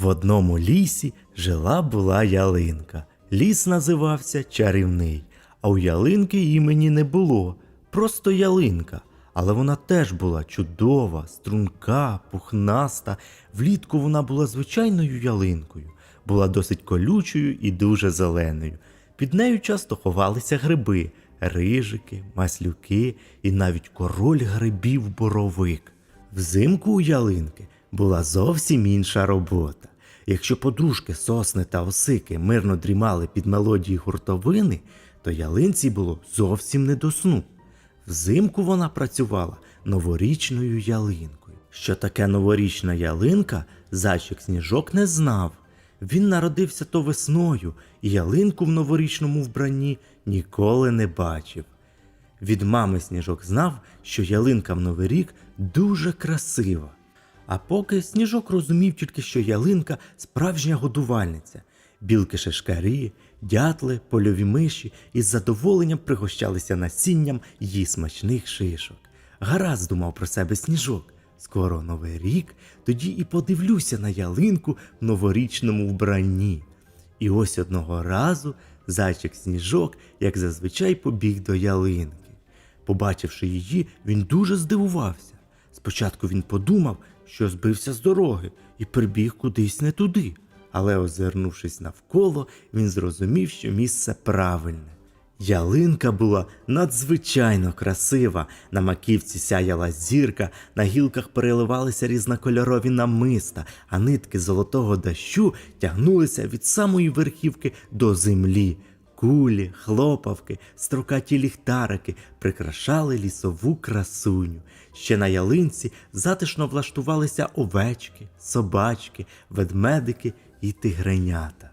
В одному лісі жила була ялинка. Ліс називався Чарівний, а у ялинки імені не було, просто ялинка. Але вона теж була чудова, струнка, пухнаста. Влітку вона була звичайною ялинкою, була досить колючою і дуже зеленою. Під нею часто ховалися гриби, рижики, маслюки і навіть король грибів боровик. Взимку у ялинки була зовсім інша робота. Якщо подружки сосни та осики мирно дрімали під мелодії гуртовини, то ялинці було зовсім не до сну. Взимку вона працювала новорічною ялинкою. Що таке новорічна ялинка, зайчик сніжок не знав. Він народився то весною, і ялинку в новорічному вбранні ніколи не бачив. Від мами сніжок знав, що ялинка в Новий рік дуже красива. А поки сніжок розумів тільки, що ялинка справжня годувальниця. Білки шишкарі, дятли, польові миші із задоволенням пригощалися насінням її смачних шишок. Гаразд думав про себе сніжок. Скоро новий рік, тоді і подивлюся на ялинку в новорічному вбранні. І ось одного разу зайчик сніжок, як зазвичай, побіг до ялинки. Побачивши її, він дуже здивувався. Спочатку він подумав, що збився з дороги і прибіг кудись не туди. Але, озирнувшись навколо, він зрозумів, що місце правильне. Ялинка була надзвичайно красива. На маківці сяяла зірка, на гілках переливалися різнокольорові намиста, а нитки золотого дощу тягнулися від самої верхівки до землі. Кулі, хлопавки, строкаті ліхтарики прикрашали лісову красуню. Ще на ялинці затишно влаштувалися овечки, собачки, ведмедики і тигренята.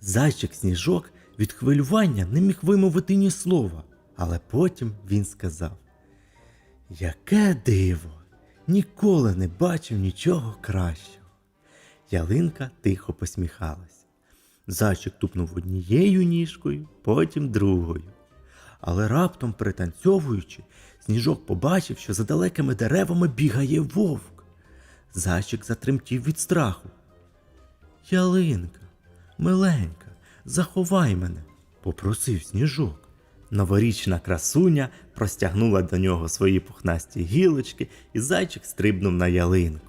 Зайчик сніжок від хвилювання не міг вимовити ні слова, але потім він сказав: Яке диво! Ніколи не бачив нічого кращого. Ялинка тихо посміхалась. Зайчик тупнув однією ніжкою, потім другою. Але раптом, пританцьовуючи, сніжок побачив, що за далекими деревами бігає вовк. Зайчик затремтів від страху. Ялинка, миленька, заховай мене, попросив сніжок. Новорічна красуня простягнула до нього свої пухнасті гілочки, і зайчик стрибнув на ялинку.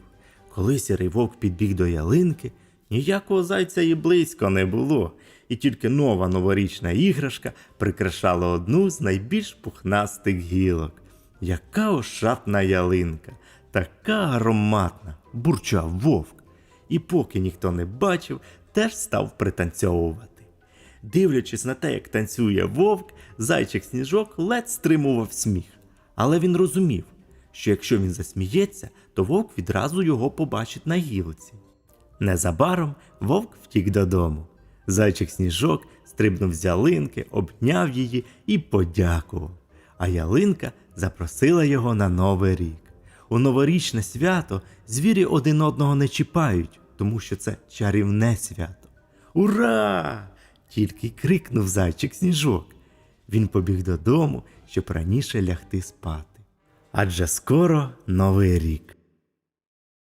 Коли сірий вовк підбіг до ялинки, ніякого зайця і близько не було, і тільки нова новорічна іграшка прикрашала одну з найбільш пухнастих гілок. Яка ошатна ялинка, така ароматна, бурчав вовк. І поки ніхто не бачив, теж став пританцьовувати. Дивлячись на те, як танцює вовк, зайчик сніжок ледь стримував сміх. Але він розумів, що якщо він засміється, то вовк відразу його побачить на гілці. Незабаром вовк втік додому. Зайчик сніжок стрибнув з ялинки, обняв її і подякував. А ялинка запросила його на новий рік. У новорічне свято звірі один одного не чіпають, тому що це чарівне свято. Ура! тільки крикнув зайчик сніжок. Він побіг додому, щоб раніше лягти спати. Адже скоро новий рік.